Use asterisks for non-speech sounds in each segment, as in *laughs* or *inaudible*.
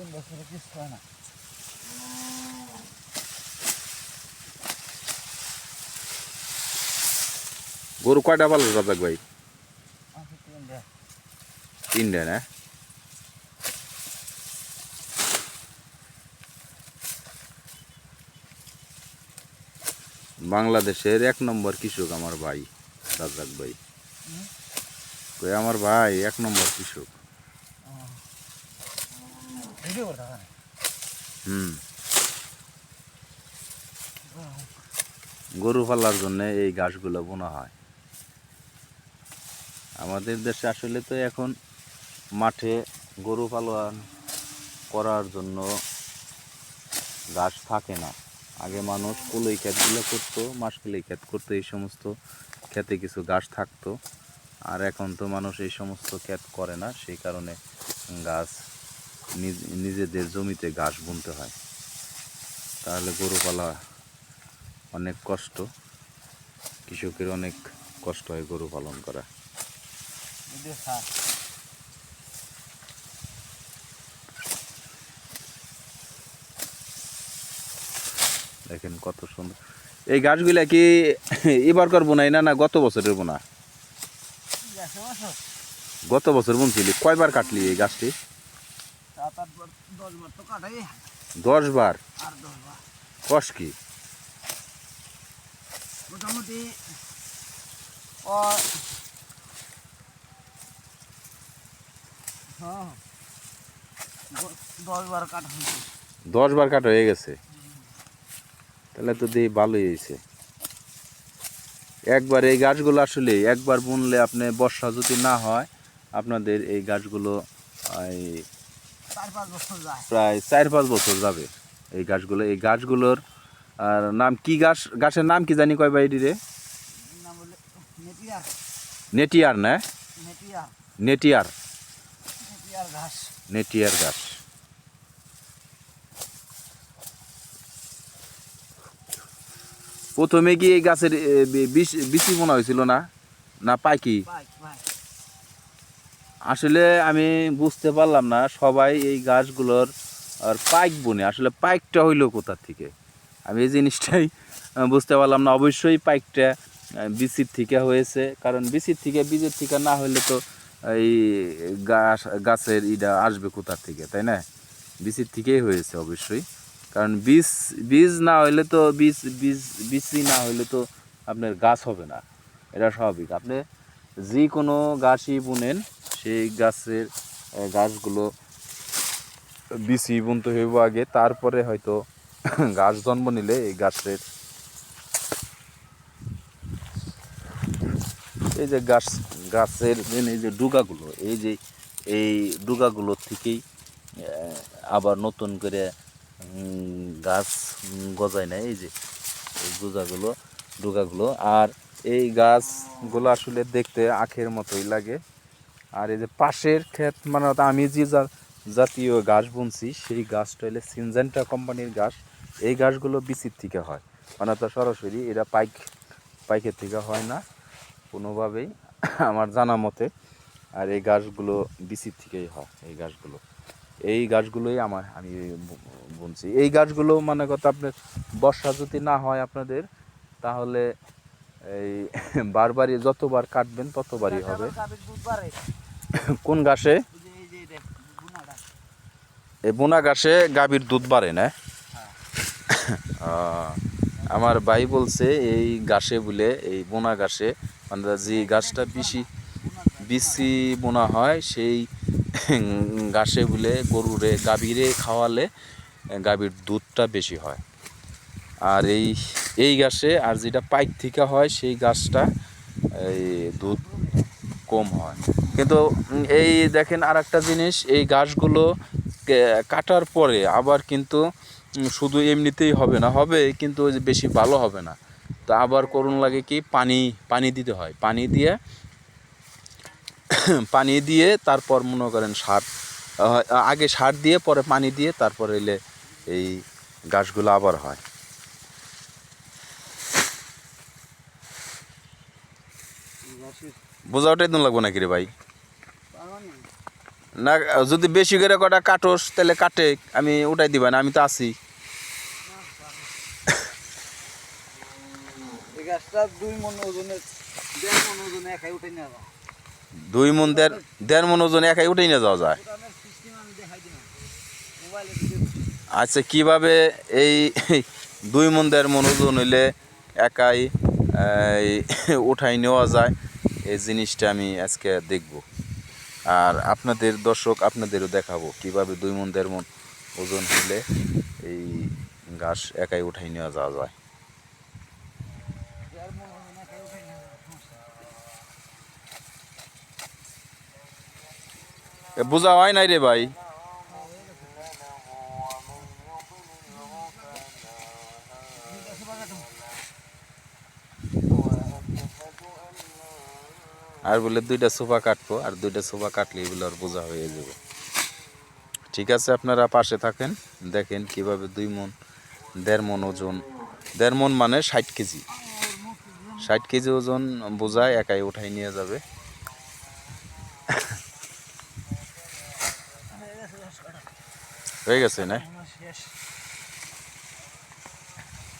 তিন বছরে কিছু হয় না। গরু কয়টা পালন রাজাক ভাই? তিনটে। না? বাংলাদেশের এক নম্বর কৃষক আমার ভাই রাজাক ভাই। কই আমার ভাই এক নম্বর কৃষক। হুম। গরু পালার জন্য এই ঘাসগুলো বোনা হয়। আমাদের দেশে আসলে তো এখন মাঠে গরু পালন করার জন্য ঘাস থাকে না। আগে মানুষ কুলই ক্ষেতগুলো করতো মাসকুলই ক্ষেত করতো, এই সমস্ত ক্ষেতে কিছু ঘাস থাকতো। আর এখন তো মানুষ এই সমস্ত ক্ষেত করে না, সেই কারণে গাছ নিজেদের জমিতে ঘাস বুনতে হয়। তাহলে গরু পালা অনেক কষ্ট। কৃষকের অনেক কষ্ট হয় গরু পালন করা। দেখেন কত সুন্দর। এই গাছগুলা কি এবারকার বোনাই না না গত বছরের বোনা? গত বছর বুনছিলি, কয়বার কাটলি এই গাছটি সাত আট বার দশ বার? তো কাটাই দশ বার আর দশ বার। কষ কি? মোটামুটি হ্যাঁ দ- দশ বার কাটা দশ বার কাটা হয়ে গেছে? তাহলে তো দিয়ে ভালোই হয়েছে। একবার এই গাছগুলো আসলে একবার বুনলে আপনি বর্ষা যদি না হয় আপনাদের এই গাছগুলো এই প্রায় চার পাঁচ বছর যাবে এই গাছগুলো এই গাছগুলোর আর নাম কি গাছ গাছের নাম কি জানি কয় বাইরি রে নেটিয়ার না নেটিয়ার নেটিয়ার গাছ প্রথমে কি এই গাছের এ, বি- বিচি বোনা হয়েছিল না না পাইকি পাই পাই আসলে আমি বুঝতে পারলাম না সবাই এই গাছগুলোর, আর পাইক বনে, আসলে পাইকটা হইল কোথা থেকে? আমি এই জিনিসটাই বুঝতে পারলাম না। অবশ্যই পাইকটা বিচির থেকে হয়েছে, কারণ বিচির থেকে, বীজের থেকে না হলে তো এই গাছ, গাছের ইটা আসবে কোথা থেকে, তাই না? বিচির থেকেই হয়েছে অবশ্যই। কারণ বীজ বীজ না হইলে তো, বীজ বীজ বিচি না হইলে তো আপনার গাছ হবে না। এটা স্বাভাবিক। আপনি যে কোনো গাছই বুনেন, সেই গাছের গাছগুলো বিচি বুনতে হইব আগে, তারপরে হয়তো *laughs* গাছ জন্ম নিলে এই গাছের এই যে গাছ, গাছের এই যে ডুগাগুলো, এই যে এই ডুগাগুলোর থেকেই আবার নতুন করে গাছ গজায় না এই যে এই গুজাগুলো, ডুগাগুলো, আর এই গাছগুলো আসলে দেখতে আখের মতোই লাগে। আর এই যে পাশের ক্ষেত মানে আমি যে জাতীয় গাছ বুনছি, সেই গাছটা হলে সিনজেন্টা কোম্পানির গাছ। এই গাছগুলো বিচির থেকে হয়। মানে তো সরাসরি এরা পাইক পাইকের থেকে হয় না, কোনোভাবেই *coughs* আমার জানা মতে। আর এই গাছগুলো বিচির থেকেই হয়, এই গাছগুলো। এই গাছগুলোই আমার আমি বুনছি। এই গাছগুলো মানে কথা আপনার বর্ষা যদি না হয় আপনাদের, তাহলে এই *laughs* বারবারই যতবার কাটবেন ততবারই হবে। *coughs* কোন গাছে এই বোনা গাছে গাভীর দুধ বাড়ে না? *coughs* আমার ভাই বলছে এই গাছে বলে এই বোনা গাছে মানে যে গাছটা বেশি বেশি বোনা হয় সেই *coughs* গাছে বলে গরুরে গাভীরে খাওয়ালে গাভীর দুধটা বেশি হয়। আর এই এই গাছে আর যেটা পাইক থেকে হয়, সেই গাছটা এই দুধ কম হয়। কিন্তু এই দেখেন আর একটা জিনিস, এই গাছগুলো কাটার পরে আবার কিন্তু শুধু এমনিতেই হবে না, হবে কিন্তু বেশি ভালো হবে না। তো আবার করুন লাগে কি? পানি পানি দিতে হয়। পানি দিয়ে *coughs* পানি দিয়ে তারপর মনে করেন সার আগে সার দিয়ে, পরে পানি দিয়ে তারপর এলে এই গাছগুলো আবার হয়। বোঝা ওটাই লাগবো নাকি রে ভাই? না যদি বেশি করে কটা কাটোস তাহলে কাটে। আমি উঠাই দিবা না আমি তো আছি। দুই মন দেড় মন ওজনে একাই উঠে উঠেই নিয়ে যাওয়া যায়। আচ্ছা কীভাবে এই দুই মন দেড় মন ওজন হইলে একাই উঠাই নেওয়া যায়? এই জিনিসটা আমি আজকে দেখব। আর আপনাদের দর্শক, আপনাদেরও দেখাবো কীভাবে দুই মন দেড় মন ওজন হলে এই ঘাস একাই উঠাই নেওয়া যাওয়া যায়। বোঝা হয় নাই রে ভাই দুইটা সুপার কাটো। আর বলে দুইটা সোফা কাটবো, আর দুইটা সোফা কাটলে এগুলো আর বোঝা হয়ে যাবে। ঠিক আছে, আপনারা পাশে থাকেন, দেখেন কীভাবে দুই মন, দেড় মন ওজন, দেড় মন মানে ষাট কেজি। ষাট কেজি ওজন বোঝায় একাই উঠাই নিয়ে যাবে। হয়ে গেছে না আমার শেষ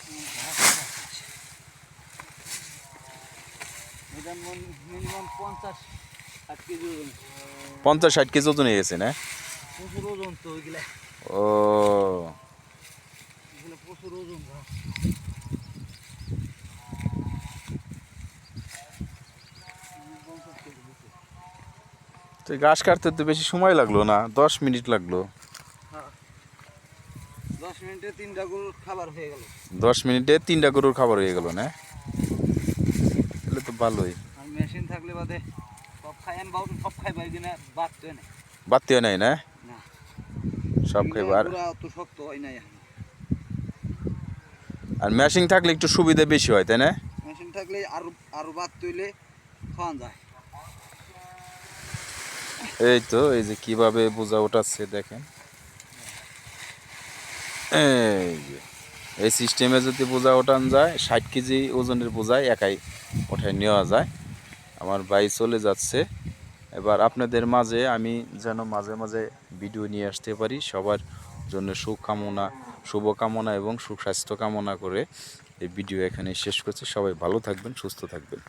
হুম, ঘাস কাটা শেষ। এটা মিনিমাম পঞ্চাশ ষাট কেজি ওজন হয়ে গেছে না? ও। প্রচুর ওজন। তো ঘাস কাটতে তো বেশি সময় লাগল না? দশ মিনিট লাগল। হ্যাঁ। দশ মিনিটে তিনটা গরুর খাবার হয়ে গেল। দশ মিনিটে তিনটা গরুর খাবার হয়ে গেল না? তাহলে তো ভালোই। মেশিন থাকলে বাদে সব খাই আমি বাবু সব খাই পাই কিনা বাদ তো নেই। বাড়তেও নাই না? না। সব খাইবো আর পুরা অত শক্ত হয় নাই আর মেশিন থাকলে একটু সুবিধা বেশি হয় তাই না? মেশিন থাকলে আর আরও বাদ তৈলে খাওয়ান যায়। এই তো এই যে কীভাবে বোঝা ওঠাচ্ছে দেখেন। এই যে এই সিস্টেমে যদি বোঝা ওঠান যায় ষাট কেজি ওজনের বোঝায় একাই। ওঠায় নেওয়া যায়। আমার ভাই চলে যাচ্ছে। এবার আপনাদের মাঝে আমি যেন মাঝে মাঝে ভিডিও নিয়ে আসতে পারি সবার জন্য সুকামনা, শুভকামনা এবং সুস্বাস্থ্য কামনা করে এই ভিডিও এখানে শেষ করছি। সবাই ভালো থাকবেন, সুস্থ থাকবেন।